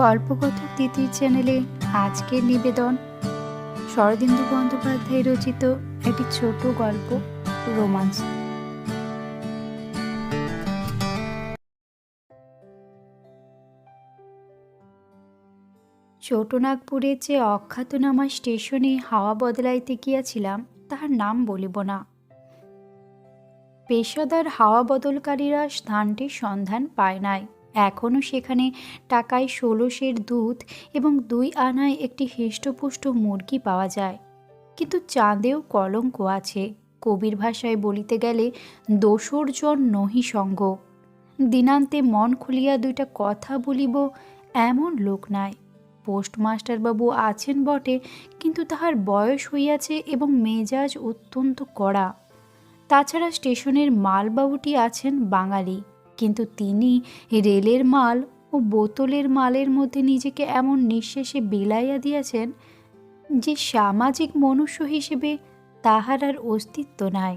গল্পকথার তিথির চ্যানেলে আজকের নিবেদন। শরদিন্দু বন্দ্যোপাধ্যায় রচিত একটি ছোট গল্প রোমান্স ছোটনাগপুরের যে অখ্যাতনামা স্টেশনে হাওয়া বদলাইতে গিয়াছিলাম, তাহার নাম বলিব না। পেশাদার হাওয়া বদলকারীরা স্থানটির সন্ধান পায় নাই। এখনও সেখানে টাকায় ষোলোশের দুধ এবং দুই আনায় একটি হৃষ্টপুষ্ট মুরগি পাওয়া যায়। কিন্তু চাঁদেও কলঙ্ক আছে। কবির ভাষায় বলিতে গেলে দোসর জন নহি সঙ্গ। দিনান্তে মন খুলিয়া দুইটা কথা বলিব এমন লোক নাই। পোস্টমাস্টারবাবু আছেন বটে, কিন্তু তাহার বয়স হইয়াছে এবং মেজাজ অত্যন্ত কড়া। তাছাড়া স্টেশনের মালবাবুটি আছেন বাঙালি। কিন্তু তিনি রেলের মাল ও বোতলের মালের মধ্যে নিজেকে এমন নিঃশেষে বিলাইয়া দিয়েছেন যে সামাজিক মনুষ্য হিসেবে তাহার আর অস্তিত্ব নাই।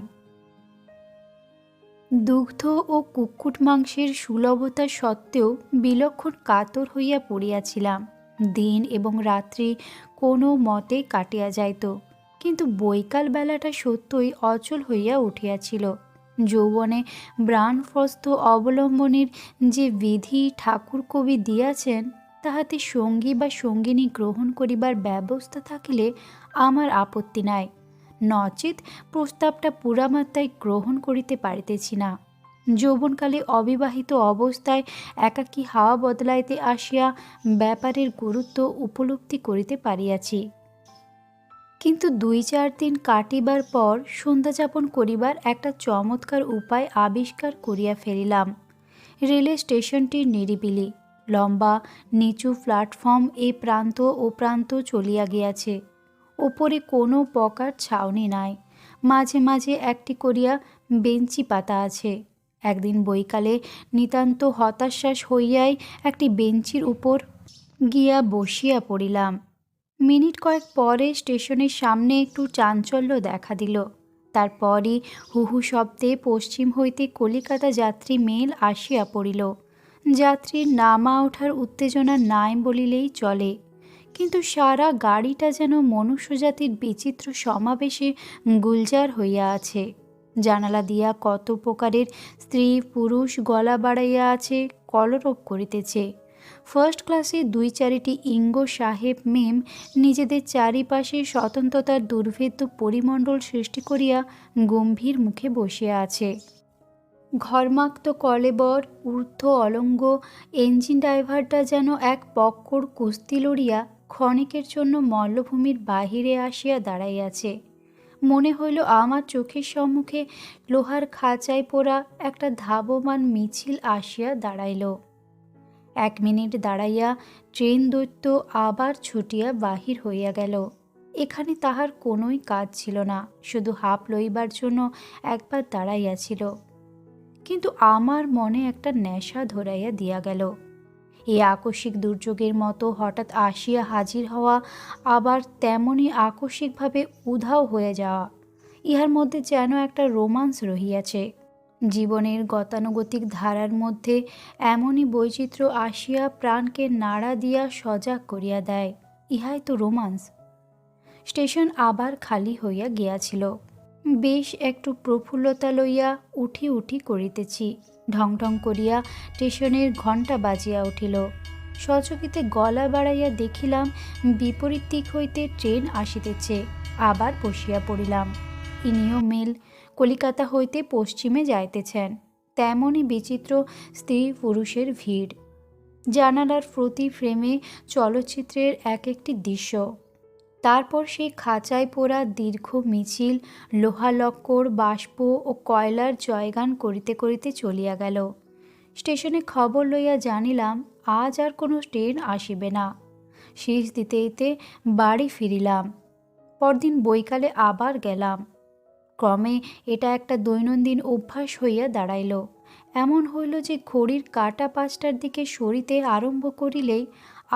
দুগ্ধ ও কুক্কুট মাংসের সুলভতা সত্ত্বেও বিলক্ষণ কাতর হইয়া পড়িয়াছিলাম। দিন এবং রাত্রি কোনো মতে কাটিয়া যাইত, কিন্তু বৈকাল বেলাটা সত্যই অচল হইয়া উঠিয়াছিল। যৌবনে ব্রাণফস্ত অবলম্বনের যে বিধি ঠাকুর কবি দিয়াছেন, তাহাতে সঙ্গী বা সঙ্গিনী গ্রহণ করিবার ব্যবস্থা থাকিলে আমার আপত্তি নাই। নচেত প্রস্তাবটা পুরামাত্রায় গ্রহণ করিতে পারিতেছি না। যৌবনকালে অবিবাহিত অবস্থায় একাকী হাওয়া বদলাইতে আসিয়া ব্যাপারের গুরুত্ব উপলব্ধি করিতে পারিয়াছি। কিন্তু দুই চার দিন কাটিবার পর সন্ধ্যাযাপন করিবার একটা চমৎকার উপায় আবিষ্কার করিয়া ফেলিলাম। রেলে স্টেশনটির নিরিবিলি, লম্বা, নিচু প্ল্যাটফর্ম এ প্রান্ত ও প্রান্ত চলিয়া গিয়াছে। ওপরে কোনো পকার ছাউনি নাই। মাঝে মাঝে একটি করিয়া বেঞ্চি পাতা আছে। একদিন বৈকালে নিতান্ত হতাশ্বাস হইয়াই একটি বেঞ্চির উপর গিয়া বসিয়া পড়িলাম। মিনিট কয়েক পরে স্টেশনের সামনে একটু চাঞ্চল্য দেখা দিল। তারপরই হুহু শব্দে পশ্চিম হইতে কলিকাতা যাত্রী মেল আসিয়া পড়িল। যাত্রীর নামা ওঠার উত্তেজনা নাই বলিলেই চলে। কিন্তু সারা গাড়িটা যেন মনুষ্যজাতির বিচিত্র সমাবেশে গুলজার হইয়া আছে। জানালা দিয়া কত প্রকারের স্ত্রী পুরুষ গলা বাড়াইয়া আছে, কলরব করিতেছে। ফার্স্ট ক্লাসে দুই চারিটি ইঙ্গ সাহেব মেম নিজেদের চারিপাশে স্বতন্ত্রতার দুর্ভেদ্য পরিমণ্ডল সৃষ্টি করিয়া গম্ভীর মুখে বসিয়া আছে। ঘরমাক্ত কলেবর, ঊর্ধ্ব অলঙ্গ ইঞ্জিন ড্রাইভারটা যেন এক পক্কর কুস্তি লড়িয়া ক্ষণিকের জন্য মল্লভূমির বাহিরে আসিয়া দাঁড়াইয়াছে। মনে হইল আমার চোখের সম্মুখে লোহার খাঁচায় পোড়া একটা ধাবমান মিছিল আসিয়া দাঁড়াইল। এক মিনিট দাঁড়াইয়া ট্রেন দৈত্য আবার ছুটিয়া বাহির হইয়া গেল। এখানে তাহার কোনোই কাজ ছিল না, শুধু হাঁপ লইবার জন্য একবার দাঁড়াইয়াছিল। কিন্তু আমার মনে একটা নেশা ধরাইয়া দিয়া গেল। এই আকস্মিক দুর্যোগের মতো হঠাৎ আসিয়া হাজির হওয়া আবার তেমনই আকস্মিকভাবে উধাও হয়ে যাওয়া। ইহার মধ্যে যেন একটা রোমান্স রহিয়াছে। জীবনের গতানুগতিক ধারার মধ্যে এমনই বৈচিত্র্য আসিয়া প্রাণকে নাড়া দিয়া সজাগ করিয়া দেয়। ইহাই তো রোমান্স। স্টেশন আবার খালি হইয়া গিয়াছিল। বেশ একটু প্রফুল্লতা লইয়া উঠি উঠি করিতেছি। ঢং ঢং করিয়া স্টেশনের ঘণ্টা বাজিয়া উঠিল। সচকিতে গলা বাড়াইয়া দেখিলাম বিপরীত দিক হইতে ট্রেন আসিতেছে। আবার বসিয়া পড়িলাম। ইনিও মেল কলিকাতা হইতে পশ্চিমে যাইতেছেন তেমনই বিচিত্র স্ত্রী পুরুষের ভিড়। জানালার প্রতি ফ্রেমে চলচ্চিত্রের এক একটি দৃশ্য। তারপর সেই খাঁচায় পোড়া দীর্ঘ মিছিল, লোহালক্কর, বাষ্প ও কয়লার জয়গান করিতে করিতে চলিয়া গেল। স্টেশনে খবর লইয়া জানিলাম, আজ আর কোনো ট্রেন আসিবে না। শীষ দিতে দিতে বাড়ি ফিরিলাম। পরদিন বৈকালে আবার গেলাম। ক্রমে এটা একটা দৈনন্দিন অভ্যাস হইয়া দাঁড়াইল। এমন হইল যে ঘড়ির কাটা পাঁচটার দিকে সরিতে আরম্ভ করিলেই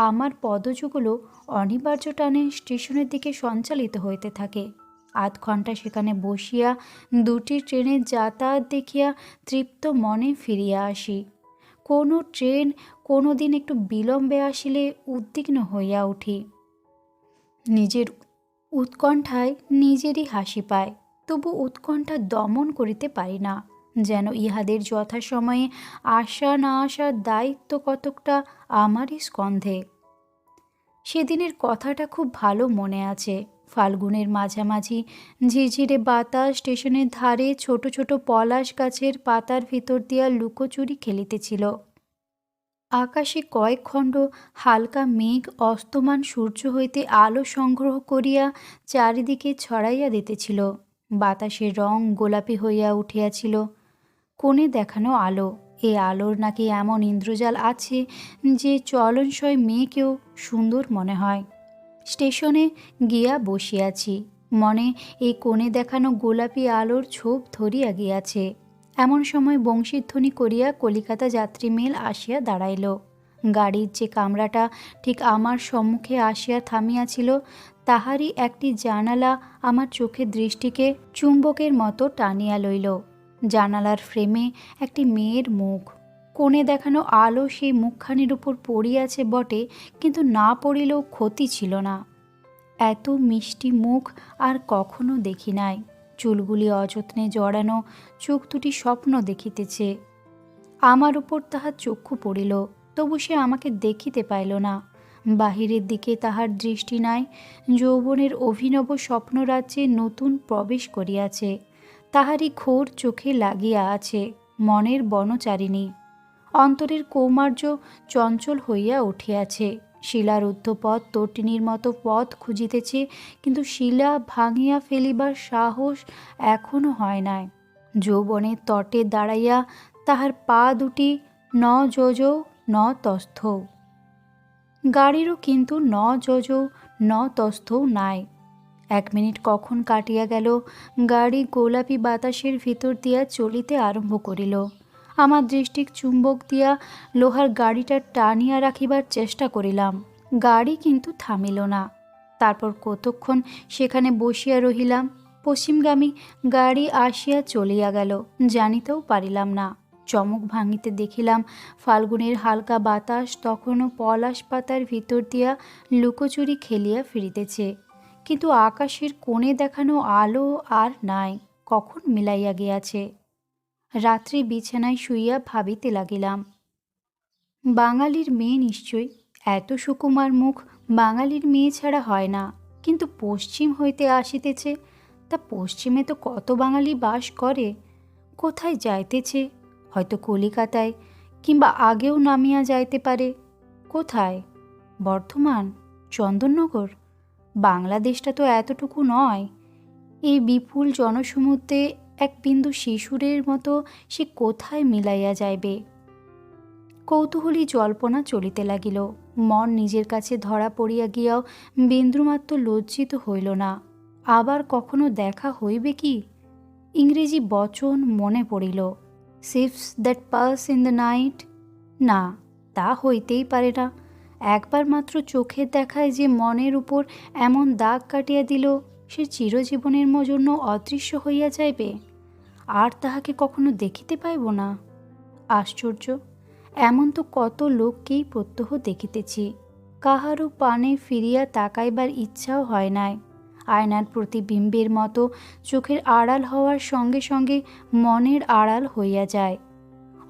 আমার পদযুগুলো অনিবার্য টানে স্টেশনের দিকে সঞ্চালিত হইতে থাকে। আধ ঘণ্টা সেখানে বসিয়া দুটি ট্রেনের যাতায়াত দেখিয়া তৃপ্ত মনে ফিরিয়া আসি। কোনো ট্রেন কোনো দিন একটু বিলম্বে আসিলে উদ্বিগ্ন হইয়া উঠি। নিজের উৎকণ্ঠায় নিজেরই হাসি পায়। তবু উৎকণ্ঠা দমন করিতে পারি না, যেন ইহাদের যথাসময়ে আসা না আসার দায়িত্ব কতকটা আমারই স্কন্ধে। সেদিনের কথাটা খুব ভালো মনে আছে। ফাল্গুনের মাঝামাঝি ঝিরঝিরে বাতাস স্টেশনের ধারে ছোট ছোট পলাশ গাছের পাতার ভিতর দিয়া লুকোচুরি খেলিতেছিল। আকাশে কয়েক খণ্ড হালকা মেঘ অস্তমান সূর্য হইতে আলো সংগ্রহ করিয়া চারিদিকে ছড়াইয়া দিতেছিল। বাতাসের রং গোলাপি হইয়া উঠিয়াছিল। কোণে দেখানো আলো, এ আলোর নাকি এমন ইন্দ্রজাল আছে যে চলনসই মেয়েকেও সুন্দর মনে হয়। স্টেশনে গিয়া বসিয়াছি, মনে এই কোণে দেখানো গোলাপি আলোর ছোপ ধরিয়া গিয়াছে। এমন সময় বংশীধ্বনি করিয়া কলিকাতা যাত্রী মেল আসিয়া দাঁড়াইল। গাড়ির যে কামরাটা ঠিক আমার সম্মুখে আসিয়া থামিয়াছিল তাহারই একটি জানালা আমার চোখের দৃষ্টিকে চুম্বকের মতো টানিয়া লইল। জানালার ফ্রেমে একটি মেয়ের মুখ। কোণে দেখানো আলো সেই মুখখানির উপর পড়িয়াছে বটে, কিন্তু না পড়িলেও ক্ষতি ছিল না। এত মিষ্টি মুখ আর কখনো দেখি নাই। চুলগুলি অযত্নে জড়ানো, চোখ দুটি স্বপ্ন দেখিতেছে। আমার উপর তাহার চক্ষু পড়িল, তবু সে আমাকে দেখিতে পাইল না। বাহিরের দিকে তাহার দৃষ্টি নাই, যৌবনের অভিনব স্বপ্নরাজ্যে নতুন প্রবেশ করিয়াছে। তাহারই ঘোর চোখে লাগিয়া আছে মনের বনচারিণী। অন্তরের কৌমার্য চঞ্চল হইয়া উঠিয়াছে। শিলারুদ্ধ পথ তটিনীর মতো পথ খুঁজিতেছে, কিন্তু শিলা ভাঙিয়া ফেলিবার সাহস এখনও হয় নাই। যৌবনের তটে দাঁড়াইয়া তাহার পা দুটি ন যোজৌ ন তস্থৌ। গাড়িরও কিন্তু ন যোজৌ, ন তস্থৌ নাই। এক মিনিট কখন কাটিয়া গেল, গাড়ি গোলাপি বাতাসের ভিতর দিয়া চলিতে আরম্ভ করিল। আমার দৃষ্টিক চুম্বক দিয়া লোহার গাড়িটা টানিয়া রাখিবার চেষ্টা করিলাম। গাড়ি কিন্তু থামিল না। তারপর কতক্ষণ সেখানে বসিয়া রহিলাম, পশ্চিমগামী গাড়ি আসিয়া চলিয়া গেল, জানিতেও পারিলাম না। চমক ভাঙিতে দেখিলাম ফাল্গুনের হালকা বাতাস তখনও পলাশ পাতার ভিতর দিয়া লুকোচুরি খেলিয়া ফিরিতেছে। কিন্তু আকাশের কোণে দেখানো আলো আর নাই, কখন মিলাইয়া গিয়াছে? রাত্রি বিছানায় শুইয়া ভাবিতে লাগিলাম। বাঙালির মেয়ে নিশ্চয়ই, এত সুকুমার মুখ বাঙালির মেয়ে ছাড়া হয় না, কিন্তু পশ্চিম হইতে আসিতেছে, তা পশ্চিমে তো কত বাঙালি বাস করে, কোথায় যাইতেছে? হয়তো কলিকাতায় কিংবা আগেও নামিয়া যাইতে পারে। কোথায়? বর্ধমান? চন্দননগর? বাংলাদেশটা তো এতটুকু নয়। এই বিপুল জনসমুদ্রে এক বিন্দু শিশুরের মতো সে কোথায় মিলাইয়া যাইবে? কৌতূহলী জল্পনা চলিতে লাগিল। মন নিজের কাছে ধরা পড়িয়া গিয়াও বিন্দুমাত্র লজ্জিত হইল না। আবার কখনো দেখা হইবে কি? ইংরেজি বচন মনে পড়িল। Ships that pass in the night না, তা হইতেই পারে না। একবার মাত্র চোখের দেখায় যে মনের উপর এমন দাগ কাটিয়া দিল, সে চিরজীবনের জন্য অদৃশ্য হইয়া যাইবে। আর তাহাকে কখনো দেখিতে পাইব না। আশ্চর্য, এমন তো কত লোককেই প্রত্যহ দেখিতেছি। কাহারও পানে ফিরিয়া তাকাইবার ইচ্ছাও হয় নাই। আয়নার প্রতিবিম্বের মতো চোখের আড়াল হওয়ার সঙ্গে সঙ্গে মনের আড়াল হইয়া যায়।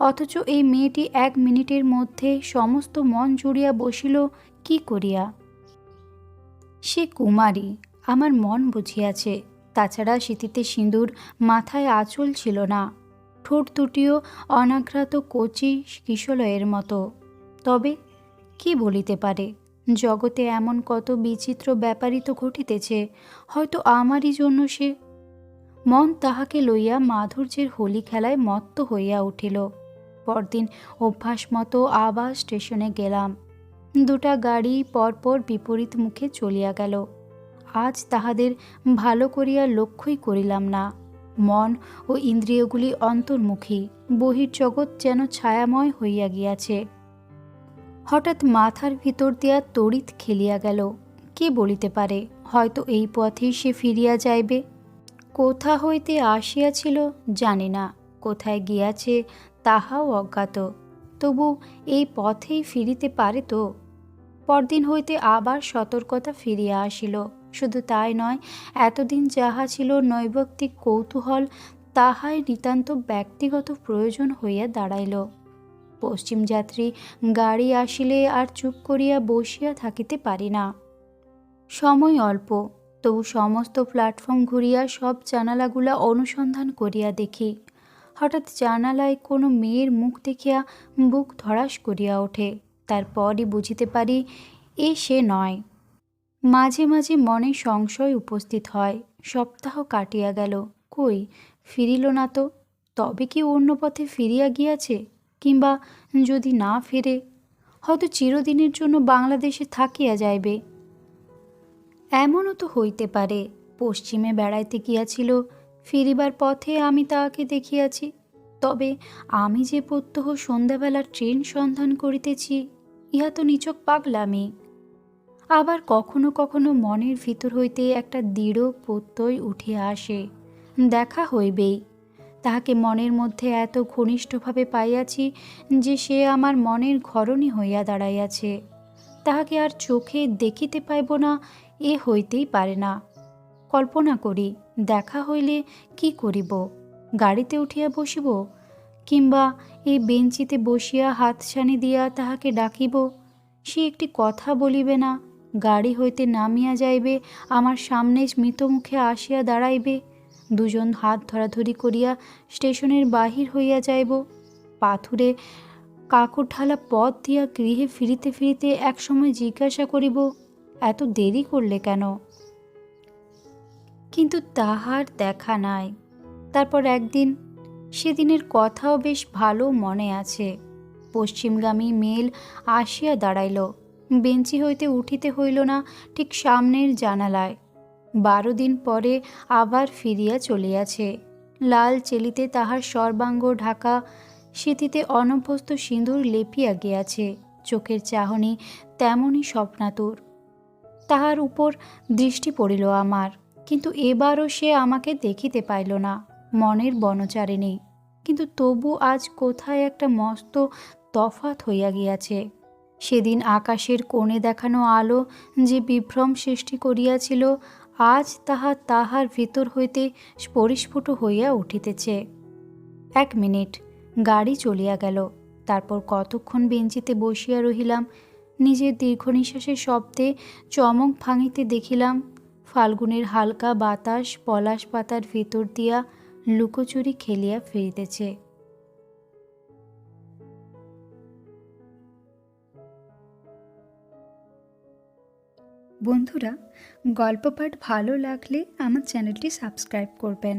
অথচ এই মেয়েটি এক মিনিটের মধ্যে সমস্ত মন জুড়িয়া বসিল, কি করিয়া? সে কুমারী, আমার মন বুঝিয়াছে, তাছাড়া শীতিতে সিঁদুর মাথায় আঁচল ছিল না। ঠোঁট দুটিও অনাঘ্রাত কচি কিশলয়ের মতো। তবে কি বলিতে পারে? জগতে এমন কত বিচিত্র ব্যাপারই তো ঘটিতেছে, হয়তো আমারই জন্য সে মন তাহাকে লইয়া মাধুর্যের হোলি খেলায় মত্ত হইয়া উঠিল। পরদিন অভ্যাস মতো আবার স্টেশনে গেলাম। দুটা গাড়ি পরপর বিপরীত মুখে চলিয়া গেল। আজ তাহাদের ভালো করিয়া লক্ষ্যই করিলাম না। মন ও ইন্দ্রিয়গুলি অন্তর্মুখী, বহির্জগৎ যেন ছায়াময় হইয়া গিয়াছে। হঠাৎ মাথার ভিতর দিয়া তড়িৎ খেলিয়া গেল। কে বলিতে পারে, হয়তো এই পথেই সে ফিরিয়া যাইবে। কোথা হইতে আসিয়াছিল জানি না, কোথায় গিয়াছে তাহাও অজ্ঞাত। তবু এই পথেই ফিরিতে পারে তো? পরদিন হইতে আবার সতর্কতা ফিরিয়া আসিল। শুধু তাই নয়, এতদিন যাহা ছিল নৈবক্তিক কৌতূহল, তাহাই নিতান্ত ব্যক্তিগত প্রয়োজন হইয়া দাঁড়াইল। পশ্চিম যাত্রী গাড়ি আসিলে আর চুপ করিয়া বসিয়া থাকিতে পারি না। সময় অল্প, তবু সমস্ত প্ল্যাটফর্ম ঘুরিয়া সব জানালাগুলা অনুসন্ধান করিয়া দেখি। হঠাৎ জানালায় কোনো মেয়ের মুখ দেখিয়া বুক ধড়াস করিয়া ওঠে। তারপরই বুঝিতে পারি, এ সে নয়। মাঝে মাঝে মনে সংশয় উপস্থিত হয়, সপ্তাহ কাটিয়া গেল। কই, ফিরিল না তো? তবে কি অন্য পথে ফিরিয়া গিয়াছে? কিংবা যদি না ফেরে, হয়তো চিরদিনের জন্য বাংলাদেশে থাকিয়া যাইবে। এমনও তো হইতে পারে, পশ্চিমে বেড়াইতে গিয়াছিল, ফিরিবার পথে আমি তাহাকে দেখিয়াছি। তবে আমি যে প্রত্যহ সন্ধ্যাবেলার ট্রেন সন্ধান করিতেছি, ইহা তো নিচক পাগলামি। আবার কখনো কখনো মনের ভিতর হইতে একটা দৃঢ় প্রত্যয় উঠিয়া আসে, দেখা হইবেই। তাহাকে মনের মধ্যে এত ঘনিষ্ঠভাবে পাইয়াছি যে সে আমার মনের ঘরণী হইয়া দাঁড়াইয়াছে। তাহাকে আর চোখে দেখিতে পাইব না, এ হইতেই পারে না। কল্পনা করি, দেখা হইলে কি করিব? গাড়িতে উঠিয়া বসিব? কিংবা এই বেঞ্চিতে বসিয়া হাতছানি দিয়া তাহাকে ডাকিব? সে একটি কথা বলিবে না, গাড়ি হইতে নামিয়া যাইবে, আমার সামনে স্মিত মুখে আসিয়া দাঁড়াইবে। দুজন হাত ধরাধরি করিয়া স্টেশনের বাহির হইয়া যাইব। পাথুরে কাকর ঢালা পথ দিয়া গৃহে ফিরিতে ফিরিতে একসময় জিজ্ঞাসা করিব, এত দেরি করলে কেন? কিন্তু তাহার দেখা নাই। তারপর একদিন, সেদিনের কথাও বেশ ভালো মনে আছে। পশ্চিমগামী মেল আসিয়া দাঁড়াইল। বেঞ্চি হইতে উঠিতে হইল না, ঠিক সামনের জানালায়। বারো দিন পরে আবার ফিরিয়া চলিয়াছে। লাল চেলিতে তাহার সর্বাঙ্গ ঢাকা স্মৃতিতে অনভ্যস্ত সিঁদুর লেপিয়া গিয়াছে। চোখের চাহনি তেমনই স্বপ্নাতুর। তাহার উপর দৃষ্টি পড়িল আমার, কিন্তু এবারও সে আমাকে দেখিতে পাইল না, মনের বনচারিণী। কিন্তু তবু আজ কোথায় একটা মস্ত তফাত হইয়া গিয়াছে। সেদিন আকাশের কোণে দেখানো আলো যে বিভ্রম সৃষ্টি করিয়াছিল আজ তাহা তাহার ভিতর হইতে পরিস্ফুট হইয়া উঠিতেছে। এক মিনিট, গাড়ি চলিয়া গেল। তারপর কতক্ষণ বেঞ্চিতে বসিয়া রহিলাম, নিজের দীর্ঘ নিঃশ্বাসের শব্দে চমক ভাঙিতে দেখিলাম, ফাল্গুনের হালকা বাতাস পলাশ পাতার ভিতর দিয়া লুকোচুরি খেলিয়া ফিরিতেছে। বন্ধুরা গল্প পাঠ ভালো লাগলে আমার চ্যানেলটি সাবস্ক্রাইব করবেন।